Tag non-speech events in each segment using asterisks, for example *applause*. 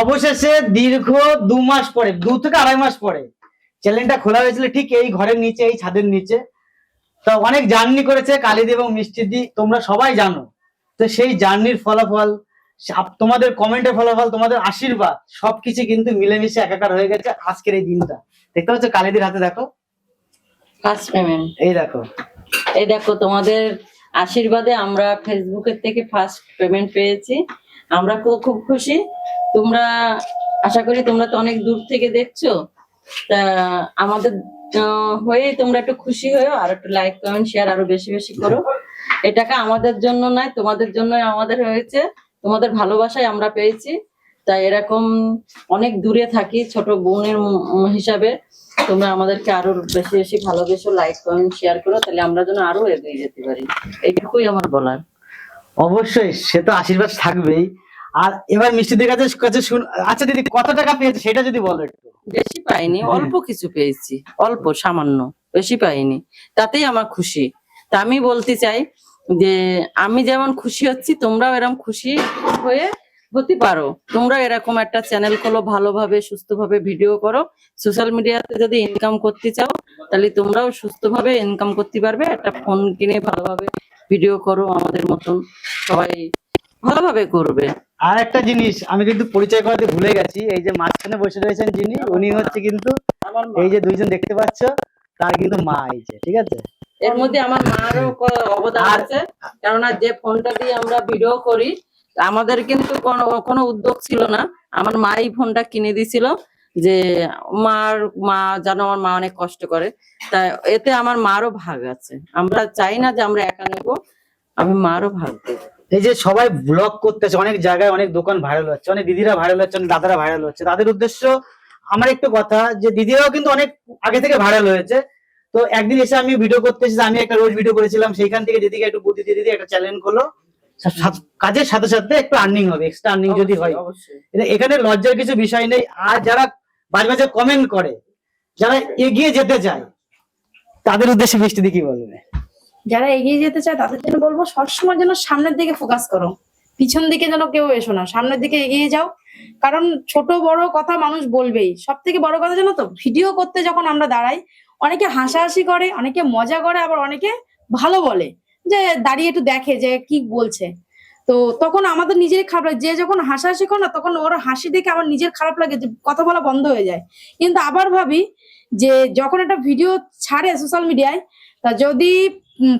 অবশেষে দীর্ঘ দু মাস পরে দু থেকে আড়াই মাস পরে চ্যানেলটা খোলা হয়েছিল ঠিক এই ঘরের নিচে এই ছাদের নিচে। তো অনেক জার্নি করেছে কালিদি এবং মিষ্টিদি তোমরা সবাই জানো। তো সেই জার্নির ফলাফল তোমাদের কমেন্টের ফলাফল তোমাদের আশীর্বাদ সবকিছু কিন্তু মিলেমিশে একাকার হয়ে গেছে আজকের এই দিনটা। দেখতে পাচ্ছ কালিদির হাতে দেখো। ফার্স্ট পেমেন্ট এই দেখো। এই দেখো তোমাদের আশীর্বাদে আমরা ফেসবুকের থেকে ফার্স্ট পেমেন্ট পেয়েছি। আমরা খুব খুশি। তোমরা আশা করি তোমরা তো অনেক দূর থেকে দেখছ। তা আমাদের হয়ে তোমরা একটু খুশি হয়েও আর একটু লাইক কমেন্ট শেয়ার আরও বেশি বেশি করো। এটাকে আমাদের জন্য নয়, তোমাদের জন্যই আমাদের হয়েছে। তোমাদের ভালোবাসায় আমরা পেয়েছি। তাই এরকম অনেক দূরে থাকি ছোট বোনের হিসাবে। তোমরা আমাদেরকে আরও বেশি বেশি ভালোবেসো লাইক কমেন্ট শেয়ার করো। তাহলে আমরা যেন আরও এগিয়ে যেতে পারি। এইটুকুই আমার বলার। অবশ্যই, সে তো আশীর্বাদ থাকবেই। আর এবার মিষ্টিদের কাছে কাছে শুন আচ্ছা দিদি কত টাকা পেয়েছে সেটা যদি বলো একটু? বেশি পাইনি অল্প কিছু পেয়েছি অল্প সামান্য বেশি পাইনি। তাতেই আমার খুশি। তা আমি বলতে চাই যে আমি যেমন খুশি হচ্ছি তোমরাও এরকম খুশি হয়ে হতে পারো। তোমরা এরকম একটা চ্যানেল খোলো ভালোভাবে সুস্থভাবে ভিডিও করো। সোশ্যাল মিডিয়াতে যদি ইনকাম করতে চাও তাহলে তোমরাও সুস্থভাবে ইনকাম করতে পারবে। একটা ফোন কিনে ভালোভাবে ভিডিও করো আমাদের মতন সবাই। ভালোভাবে করবে। আর একটা জিনিস আমি কিন্তু পরিচয় করাতে ভুলে গেছি এই যে মাঝখানে বসে রয়েছেন যিনি উনি হচ্ছে কিন্তু এই যে দুইজন দেখতে পাচ্ছ তার কিন্তু মা এই যে ঠিক আছে? এর মধ্যে আমার মারও অবদান আছে কেননা যে ফোনটা দিয়ে আমরা ভিডিও করি আমাদের কিন্তু কোনো কোনো উদ্যোগ ছিল না। আমার মা এই ফোনটা কিনে দিছিল যে মার মা যেন আমার মা অনেক কষ্ট করে। তাই এতে আমার মারও ভাগ আছে। আমরা চাই না যে আমরা একা নেব আমি মারও ভাগ দেবো। এই যে সবাই ব্লগ করতেছে অনেক জায়গায় অনেক দোকান ভাইরাল হচ্ছে অনেক দিদিরা ভাইরাল হচ্ছে অনেক দাদারা ভাইরাল হচ্ছে। তাদের উদ্দেশ্য আমার একটু কথা যে দিদিরাও কিন্তু অনেক আগে থেকে ভাইরাল হয়েছে। তো একদিন এসে আমি ভিডিও করতেছি আমি একটা রোজ ভিডিও করেছিলাম সেইখান থেকে দিদিকে একটু বুদ্ধি দিয়ে দিদি একটা চ্যালেঞ্জ করল। কাজের সাথে সাথে একটু আর্নিং হবে এক্সট্রা আর্নিং যদি হয়। এখানে লজ্জার কিছু বিষয় নেই। আর যারা বাজে বাজে কমেন্ট করে যারা এগিয়ে যেতে চায় তাদের উদ্দেশ্যে মিষ্টি দি কি বলবে? যারা এগিয়ে যেতে চায় তাদের জন্য বলব, সবসময় যেন সামনের দিকে ফোকাস করো। পিছন দিকে যেন কেউ এসো না, সামনের দিকে এগিয়ে যাও। কারণ ছোট, বড় কথা মানুষ বলবেই। সব থেকে বড় কথা জানো তো ভিডিও করতে যখন আমরা দাঁড়াই, অনেকে হাসাহাসি করে, অনেকে মজা করে, আবার অনেকে ভালো বলে। যে দাঁড়িয়ে একটু দেখে যে কি বলছে। তো তখন আমাদের নিজেরই খারাপ লাগে। যে যখন হাসাহাসি করে না, তখন ওর হাসি দেখে আমার নিজের খারাপ লাগে যে কথা বলা বন্ধ হয়ে যায়। কিন্তু আবার ভাবি যে যখন একটা ভিডিও ছাড়ে সোশ্যাল মিডিয়ায় তা যদি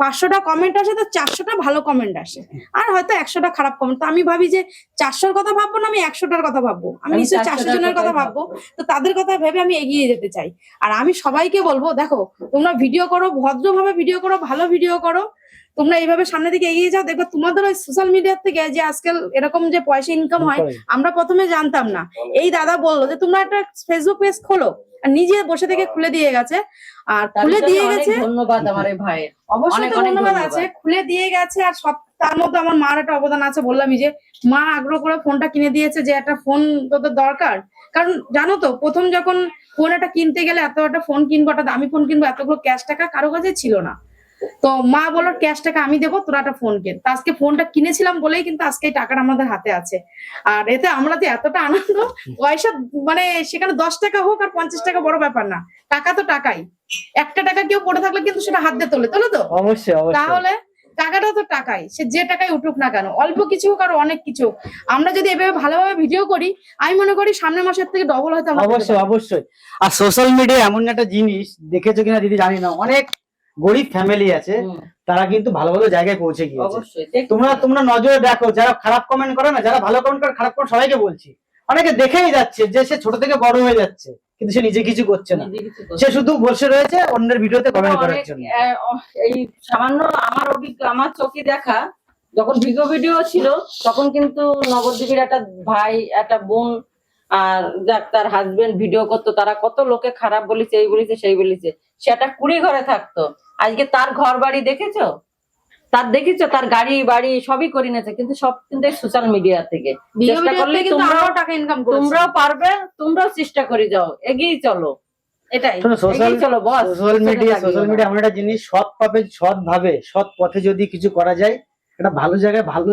পাঁচশোটা কমেন্ট আসে তো চারশোটা ভালো কমেন্ট আসে। আর হয়তো একশোটা খারাপ কমেন্ট তো আমি ভাবি যে চারশোর কথা ভাববো না আমি একশোটার কথা ভাববো? আমি নিশ্চয়ই চারশো জনের কথা ভাববো। তো তাদের কথা ভেবে আমি এগিয়ে যেতে চাই। আর আমি সবাইকে বলব দেখো তোমরা ভিডিও করো ভদ্রভাবে ভিডিও করো ভালো ভিডিও করো। তোমরা এইভাবে সামনের দিকে এগিয়ে যাও দেখবে তোমাদের ওই সোশ্যাল মিডিয়ার থেকে যে আজকাল এরকম যে পয়সা ইনকাম হয় আমরা প্রথমে জানতাম না। এই দাদা বলল যে তোমরা একটা ফেসবুক পেজ খোলো। আর নিজে বসে থেকে খুলে দিয়ে গেছে। আর খুলে দিয়ে গেছে। ধন্যবাদ আমার এই ভাইয়ের। অবশ্যই তো ধন্যবাদ ধন্যবাদ। আছে। খুলে দিয়ে গেছে আর সব তার মধ্যে আমার মার একটা অবদান আছে বললামই যে মা আগ্রহ করে ফোনটা কিনে দিয়েছে যে একটা ফোন তোদের দরকার। কারণ জানো তো প্রথম যখন ফোন একটা কিনতে গেলে এত একটা ফোন কিনবো একটা দামি ফোন কিনবো এতগুলো ক্যাশ টাকা কারও কাছে ছিল না। তো মা বলো ক্যাশ টাকা আমি দেবো তোরা একটা ফোন কেন? তা আজকে ফোনটা কিনেছিলাম বলেই কিন্তু আজকে এই টাকাটা আমাদের হাতে আছে। আর এতে আমরা তো এতটা আনন্দ পয়সা মানে সেখানে দশ টাকা হোক আর পঞ্চাশ টাকা বড় ব্যাপার না। টাকা তো টাকাই। একটা টাকা কেউ পড়ে থাকলে কিন্তু সেটা হাত দিয়ে তোলে তোলে তো? অবশ্যই তাহলে টাকাটা তো টাকাই। সে যে টাকায় উঠুক না কেন অল্প কিছু হোক আর অনেক কিছু হোক। আমরা যদি এভাবে ভালোভাবে ভিডিও করি আমি মনে করি সামনের মাসের থেকে ডবল হয়তো অবশ্যই অবশ্যই। আর সোশ্যাল মিডিয়া এমন একটা জিনিস দেখেছ কিনা দিদি জানি না অনেক গরিব ফ্যামিলি আছে তারা কিন্তু ভালো ভালো জায়গায় পৌঁছে গিয়েছে। তোমরা তোমরা নজরে দেখো যারা খারাপ কমেন্ট করে না যারা ভালো কমেন্ট করে খারাপ করে সবাইকে বলছি। অনেকে দেখেই যাচ্ছে যে সে ছোট থেকে বড় হয়ে যাচ্ছে কিন্তু সে নিজে কিছু করছে না। সে শুধু বসে রয়েছে অন্যের ভিডিওতে কমেন্ট করার জন্য। এই সামান্য আমার অভিজ্ঞ আমার চোখে দেখা যখন ভিডিও ভিডিও ছিল তখন কিন্তু নবদ্বীপের একটা ভাই একটা বোন আর যাক তার হাজবেন্ড ভিডিও করতো তারা কত লোকে খারাপ বলেছে এই বলেছে সেই বলেছে। সে একটা কুড়ি ঘরে থাকতো। আজকে তার ঘর বাড়ি দেখেছ? তার দেখেছ? তার গাড়ি বাড়ি সবই করে নিয়েছে কিন্তু সব কিন্তু সোশ্যাল মিডিয়া থেকে। চেষ্টা করলে তোমরাও টাকা ইনকাম তোমরাও পারবে তোমরাও চেষ্টা করে যাও এগিয়ে চলো। এটাই। সোশ্যাল চলো boss social media social media এমন একটা জিনিস সৎ ভাবে সৎ ভাবে সৎ পথে যদি কিছু করা যায় একটা ভালো জায়গায় ভালো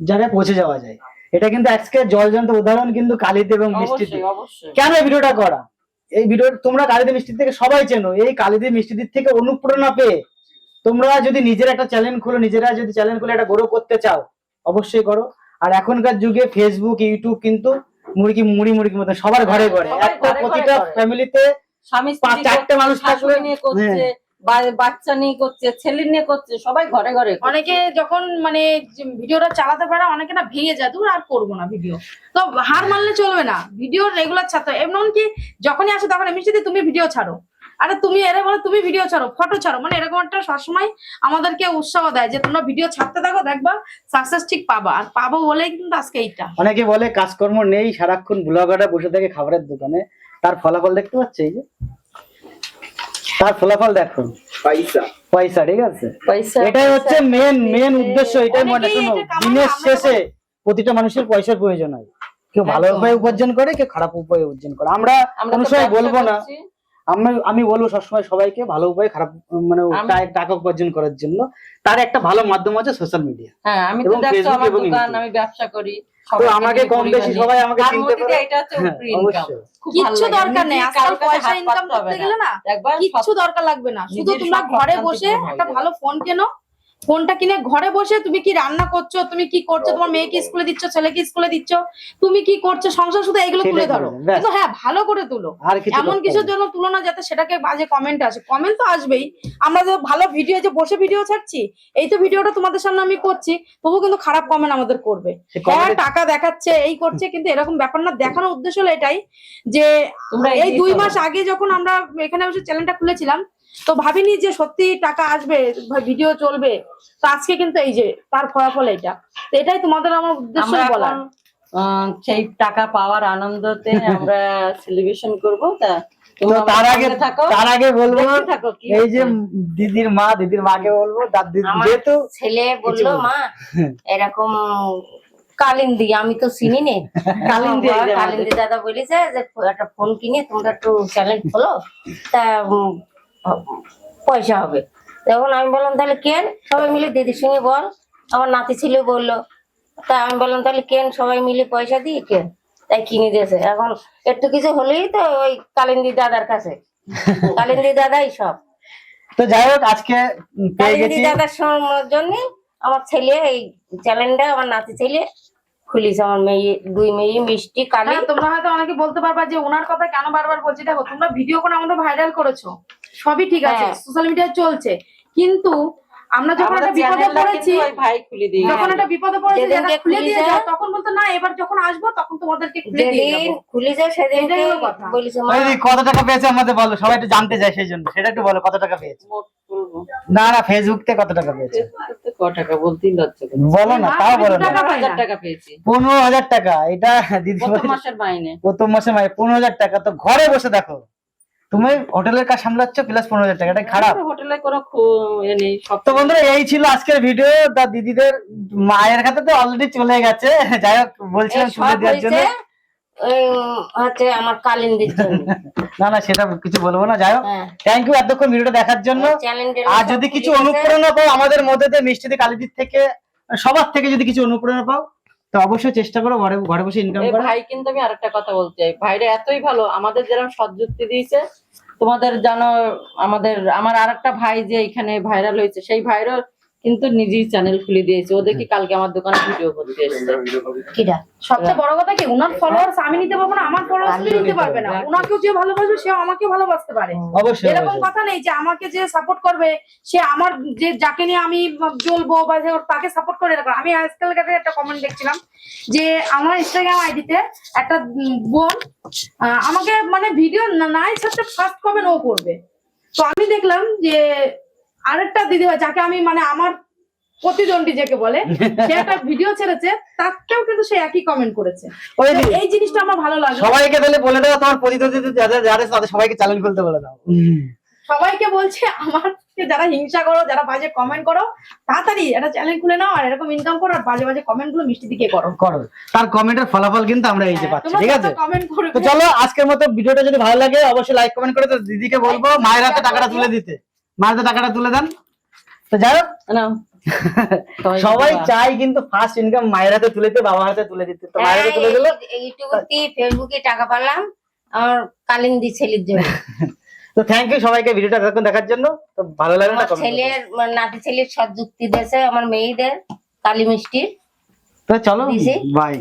জায়গায় পৌঁছে যাওয়া যায়। এটা কিন্তু আজকে জলজন্ত উদাহরণ কিন্তু কালিতে এবং মিষ্টিতে কেন ভিডিওটা করা? এই ভিডিও তোমরা কালিদি মিষ্টি থেকে সবাই চেনো। এই কালিদি মিষ্টিদির থেকে অনুপ্রেরণা পেয়ে তোমরা যদি নিজের একটা চ্যানেল খুলো নিজেরা যদি চ্যানেল খুলে একটা গ্রো করতে চাও অবশ্যই করো। আর এখনকার যুগে ফেসবুক ইউটিউব কিন্তু মুরগি মুড়ি মুরগির মতো সবার ঘরে ঘরে। একটা প্রতিটা ফ্যামিলিতে চারটে মানুষ থাকলে নিয়ে করছে। বা- বাচ্চা নিয়ে করছে ছেলে নিয়ে করছে সবাই ঘরে ঘরে অনেকে যখন মানে ভিডিওটা চালাতে পারে অনেকে না ভেঙে যায় দূর আর করব না ভিডিও। তো হার মানলে চলবে না ভিডিও রেগুলার ছাড়তে হবে এমন কি যখনই আসে তখন মিষ্টিতে তুমি ভিডিও ছাড়ো। আরে তুমি এরা বলে তুমি ভিডিও ছাড়ো ফটো ছাড়ো। মানে এরকম একটা সবসময় আমাদেরকে উৎসাহ দেয় যে তোমরা ভিডিও ছাড়তে থাকো দেখবা সাকসেস ঠিক পাবা। আর পাবো বলেই কিন্তু আজকে এইটা। অনেকে বলে কাজকর্ম নেই সারাক্ষণ ব্লগাররা বসে থাকে খাবারের দোকানে। তার ফলাফল দেখতে পাচ্ছে এই যে? তার ফলাফল দেখো। পয়সা। পয়সা ঠিক আছে? পয়সা এটাই হচ্ছে মেন মেন উদ্দেশ্য এটাই মনে শোনো দিনের শেষে প্রতিটা মানুষের পয়সার প্রয়োজন হয়। কেউ ভালো। উপায়ে উপার্জন করে কেউ খারাপ উপায়ে উপার্জন করে। আমরা কোনো সময় বলব না। আমি বলব সবসময় সবাইকে ভালো উপায়ে খারাপ মানে টাকা উপার্জন করার জন্য। তার একটা ভালো মাধ্যম আছে সোশ্যাল মিডিয়া হ্যাঁ আমি তো দেখছ আমার দোকান আমি ব্যবসা করি। তো আমাকে কম বেশি সবাই আমাকে চিনতে পারে। এটা হচ্ছে হ্যাঁ, কিচ্ছু দরকার নেই আজকাল পয়সা ইনকাম করতে গেলে না কিচ্ছু দরকার লাগবে না। শুধু তোমরা ঘরে বসে একটা ভালো ফোন কেনো ফোনটা কিনে ঘরে বসে তুমি কি রান্না করছ? তুমি কি করছ? তোমার মেয়েকে স্কুলে দিচ্ছ? ছেলেকে স্কুলে দিচ্ছ? তুমি কি করছ? সংসার শুধু এগুলো তুলে ধরো। কিন্তু হ্যাঁ ভালো করে তুলো। এমন কিছুর জন্য তুলো না যাতে সেটাকে বাজে কমেন্ট আসে। কমেন্ট তো আসবেই। আমরা যে ভালো ভিডিও যে বসে ভিডিও ছাড়ছি এই তো ভিডিওটা তোমাদের সামনে আমি করছি তবু কিন্তু খারাপ কমেন্ট আমাদের করবে। হ্যাঁ টাকা দেখাচ্ছে এই করছে কিন্তু এরকম ব্যাপার না। দেখানোর উদ্দেশ্য হলো এটাই যে এই দুই মাস আগে যখন আমরা এখানে বসে চ্যানেলটা খুলেছিলাম তো ভাবিনি যে সত্যি টাকা আসবে ভিডিও চলবে। তো আজকে কিন্তু এই যে তার ফলাফল এটা তো এটাই তোমাদের আমার উদ্দেশ্য আমরা বলা আহ, সেই টাকা পাওয়ার আনন্দতে আমরা সেলিব্রেশন করব। তা তোমরা তার আগে থাকো। তার আগে বলব দেখতে থাকো কি এই যে দিদির মা দিদির মাকে বলব যেহেতু ছেলে বলল মা এরকম কালিন্দি আমি তো চিনি নে *laughs* কালিন্দী এই যে কালিন্দি দাদা বলেছে যে একটা ফোন কিনে তোমরা একটু চ্যানেল খোলো। তা পয়সা হবে। তখন আমি বললাম তাহলে কেন? সবাই মিলে দিদির সঙ্গে বল। আমার নাতি ছিল বলল তা আমি বললাম তাহলে কেন সবাই মিলে পয়সা দিই কেন? তাই কিনে দিয়েছে। এখন একটু কিছু হলেই তো ওই কালিন্দি দাদার কাছে। *laughs* কালিন্দি দাদাই সব। তো যাই হোক আজকে কালিন্দি গেছি। দাদার জন্য আমার ছেলে এই চ্যালেঞ্জটা আমার নাতি ছেলে খুলিস আমার মেয়ে দুই মেয়ে মিষ্টি কালি। তোমরা হয়তো অনেকে বলতে পারবা যে ওনার কথা কেন বারবার বলছি? দেখো তোমরা ভিডিও করে আমাদের ভাইরাল করেছ। সবই ঠিক আছে। সোশ্যাল মিডিয়ায় চলছে। কিন্তু আমরা যখন একটা বিপদে পড়েছি ভাই খুলে যখন একটা বিপদে পড়েছি যেটা খুলে দিয়ে যাও তখন বলতো না এবার যখন আসব তখন তোমাদেরকে খুলে দিয়ে সেদিন। বলিস মা কত টাকা পেয়েছে আমাদের বলো সবাই একটু জানতে চাই সেই জন্য। সেটা একটু বলো কত টাকা পেয়েছে? না না ফেসবুক থেকে কত টাকা পেয়েছে? টাকা বলতেই লজ্জা বলো না তাও বলো না। টাকা পাই হাজার না। টাকা পেয়েছি। পনেরো হাজার টাকা এটা দিদি প্রথম মাসের মাইনে। প্রথম মাসে পনেরো হাজার টাকা। তো ঘরে বসে দেখো তুমি হোটেলের কাজ সামলাচ্ছ প্লাস পনেরো হাজার টাকা এটা খারাপ। হোটেলে কোনো নেই তো বন্ধুরা এই ছিল আজকের ভিডিও তা দিদিদের মায়ের খাতে তো অলরেডি চলে গেছে। যাই হোক বলছিলাম দেওয়ার জন্য। হচ্ছে আমার কালিন্দির জন্য। না না সেটা কিছু বলব না। যাই হোক হ্যাঁ। থ্যাংক ইউ এতক্ষণ ভিডিওটা দেখার জন্য। আর যদি কিছু অনুপ্রেরণা পাও আমাদের মধ্যে দিয়ে মিষ্টিদি কালিদির থেকে সবার থেকে যদি কিছু অনুপ্রেরণা পাও তো অবশ্যই চেষ্টা করো ঘরে ঘরে বসে ইনকাম করো। ভাই কিন্তু আমি আরেকটা কথা বলতে চাই। ভাইরা এতই ভালো আমাদের যেরকম সৎযুক্তি দিয়েছে তোমাদের জানো আমাদের আমার আরেকটা ভাই যে এখানে ভাইরাল হয়েছে সেই ভাইরও কিন্তু নিজেই চ্যানেল খুলে দিয়েছে। ও দেখি কালকে আমার দোকানে ভিডিও করতে এসেছে? কিরা? সবচেয়ে বড় কথা কি ওনার ফলোয়ার্স আমি নিতে পারব না আমার ফলোয়ার্স নিতে পারবে না। ওনাকেও যে ভালোবাসবে সেও আমাকেও ভালোবাসতে পারে। অবশ্যই এরকম কথা নেই যে আমাকে যে সাপোর্ট করবে সে আমার যে যাকে নিয়ে আমি জ্বলবো বা যে তাকে সাপোর্ট করে এরকম আমি আজকালকার একটা কমেন্ট দেখছিলাম যে আমার ইনস্টাগ্রাম আইডিতে একটা বোন আহ, আমাকে মানে ভিডিও নাই সাথে ফার্স্ট কমেন্ট ও করবে। তো আমি দেখলাম যে আরেকটা দিদি হয় যাকে আমি মানে আমার প্রতিদ্বন্দ্বী যাকে বলে *laughs* সে একটা ভিডিও ছেড়েছে তাকেও কিন্তু সে একই কমেন্ট করেছে। এই জিনিসটা আমার ভালো লাগে। সবাইকে তাহলে বলে দাও তোমার প্রতিদ্বন্দ্বী যারা যারা তাদের সবাইকে চ্যালেঞ্জ করতে বলে দাও। সবাইকে বলছে আমাকে যারা হিংসা করো যারা বাজে কমেন্ট করো তাড়াতাড়ি একটা চ্যানেল খুলে নাও আর এরকম ইনকাম করো আর বাজে বাজে কমেন্টগুলো মিষ্টি দিকে করো। করো। তার কমেন্টের ফলাফল কিন্তু আমরা এই যে পাচ্ছি ঠিক আছে? তো চলো আজকের মতো ভিডিওটা যদি ভালো লাগে অবশ্যই লাইক কমেন্ট করে তো দিদিকে বলব মায়ের হাতে টাকাটা তুলে দিতে। মায়ের হাতে টাকাটা তুলে দেন। তো যাই হোক *laughs* সবাই। চায় কিন্তু ফার্স্ট ইনকাম মায়ের হাতে তুলে দিতে বাবার হাতে তুলে দিতে। তো মায়ের হাতে তুলে দিল। ইউটিউবে ফেসবুকে টাকা পেলাম আমার কালিন্দি ছেলের জন্য। *laughs* তো থ্যাংক ইউ সবাইকে ভিডিওটা এতক্ষণ দেখার জন্য। তো ভালো লাগল আমার ছেলের মানে নাতি ছেলের সব যুক্তি দিয়েছে আমার মেয়েদের কালী মিষ্টির তো চলো বাই